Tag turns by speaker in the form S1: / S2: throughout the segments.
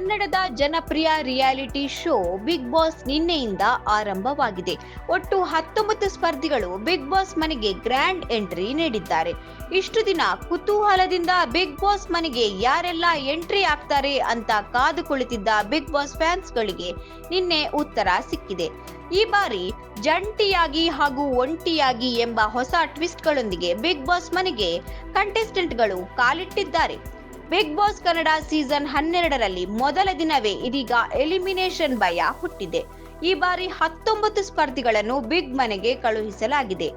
S1: ಕನ್ನಡದ ಜನಪ್ರಿಯ reality show Bigg boss ನಿನ್ನೆಯಿಂದ ಆರಂಭವಾಗಿದೆ. ಒಟ್ಟು ಹತ್ತೊಂಬತ್ತು ಸ್ಪರ್ಧಿಗಳು ಬಿಗ್ ಬಾಸ್ ಮನೆಗೆ ಗ್ರ್ಯಾಂಡ್ ಎಂಟ್ರಿ ನೀಡಿದ್ದಾರೆ. ಇಷ್ಟು ದಿನ ಕುತೂಹಲದಿಂದ ಬಿಗ್ ಬಾಸ್ ಮನೆಗೆ ಯಾರೆಲ್ಲ ಎಂಟ್ರಿ ಆಗ್ತಾರೆ ಅಂತ ಕಾದು ಕುಳಿತಿದ್ದ ಬಿಗ್ ಬಾಸ್ ಫ್ಯಾನ್ಸ್ಗಳಿಗೆ ನಿನ್ನೆ ಉತ್ತರ ಸಿಕ್ಕಿದೆ. ಈ ಬಾರಿ ಜಂಟಿಯಾಗಿ ಹಾಗೂ ಒಂಟಿಯಾಗಿ ಎಂಬ ಹೊಸ ಟ್ವಿಸ್ಟ್ಗಳೊಂದಿಗೆ ಬಿಗ್ ಬಾಸ್ ಮನೆಗೆ ಕಂಟೆಸ್ಟೆಂಟ್ಗಳು ಕಾಲಿಟ್ಟಿದ್ದಾರೆ. ಬಿಗ್ ಬಾಸ್ ಕನ್ನಡ ಸೀಸನ್ ಹನ್ನೆರಡರಲ್ಲಿ ಮೊದಲ ದಿನವೇ ಇದೀಗ ಎಲಿಮಿನೇಷನ್ ಭಯ ಹುಟ್ಟಿದೆ. ಈ ಬಾರಿ ಹತ್ತೊಂಬತ್ತು ಸ್ಪರ್ಧಿಗಳನ್ನು ಬಿಗ್ ಮನೆಗೆ ಕಳುಹಿಸಲಾಗಿದೆ.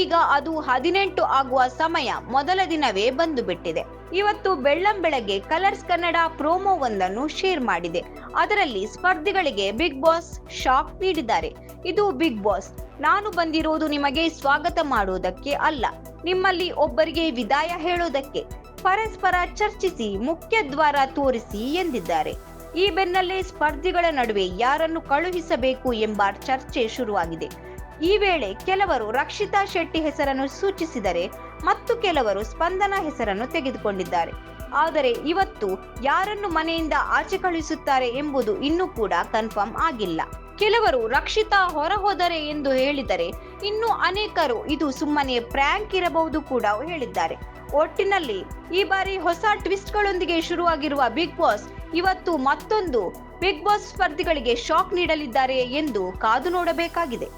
S1: ಈಗ ಅದು ಹದಿನೆಂಟು ಆಗುವ ಸಮಯ ಮೊದಲ ದಿನವೇ ಬಂದು ಬಿಟ್ಟಿದೆ ಇವತ್ತು ಬೆಳ್ಳಂ ಬೆಳಗ್ಗೆ ಕಲರ್ಸ್ ಕನ್ನಡ ಪ್ರೋಮೋ ಒಂದನ್ನು ಶೇರ್ ಮಾಡಿದೆ. ಅದರಲ್ಲಿ ಸ್ಪರ್ಧಿಗಳಿಗೆ ಬಿಗ್ ಬಾಸ್ ಶಾಕ್ ನೀಡಿದ್ದಾರೆ. ಇದು ಬಿಗ್ ಬಾಸ್ ನಾನು ಬಂದಿರೋದು ನಿಮಗೆ ಸ್ವಾಗತ ಮಾಡುವುದಕ್ಕೆ ಅಲ್ಲ, ನಿಮ್ಮಲ್ಲಿ ಒಬ್ಬರಿಗೆ ವಿದಾಯ ಹೇಳೋದಕ್ಕೆ. ಪರಸ್ಪರ ಚರ್ಚಿಸಿ ಮುಖ್ಯ ದ್ವಾರ ತೋರಿಸಿ ಎಂದಿದ್ದಾರೆ. ಈ ಬೆನ್ನಲ್ಲೇ ಸ್ಪರ್ಧಿಗಳ ನಡುವೆ ಯಾರನ್ನು ಕಳುಹಿಸಬೇಕು ಎಂಬ ಚರ್ಚೆ ಶುರುವಾಗಿದೆ. ಈ ವೇಳೆ ಕೆಲವರು ರಕ್ಷಿತಾ ಶೆಟ್ಟಿ ಹೆಸರನ್ನು ಸೂಚಿಸಿದರೆ ಮತ್ತು ಕೆಲವರು ಸ್ಪಂದನ ಹೆಸರನ್ನು ತೆಗೆದುಕೊಂಡಿದ್ದಾರೆ. ಆದರೆ ಇವತ್ತು ಯಾರನ್ನು ಮನೆಯಿಂದ ಆಚೆ ಕಳುಹಿಸುತ್ತಾರೆ ಎಂಬುದು ಇನ್ನೂ ಕೂಡ ಕನ್ಫರ್ಮ್ ಆಗಿಲ್ಲ. ಕೆಲವರು ರಕ್ಷಿತಾ ಹೊರ ಹೋದರೆ ಎಂದು ಹೇಳಿದರೆ ಇನ್ನು ಅನೇಕರು ಇದು ಸುಮ್ಮನೆ ಪ್ರ್ಯಾಂಕ್ ಇರಬಹುದು ಕೂಡ ಹೇಳಿದ್ದಾರೆ. ಒಟ್ಟಿನಲ್ಲಿ ಈ ಬಾರಿ ಹೊಸ ಟ್ವಿಸ್ಟ್ಗಳೊಂದಿಗೆ ಶುರುವಾಗಿರುವ ಬಿಗ್ ಬಾಸ್ ಇವತ್ತು ಮತ್ತೊಂದು ಬಿಗ್ ಬಾಸ್ ಸ್ಪರ್ಧಿಗಳಿಗೆ ಶಾಕ್ ನೀಡಲಿದ್ದಾರೆ ಎಂದು ಕಾದು ನೋಡಬೇಕಾಗಿದೆ.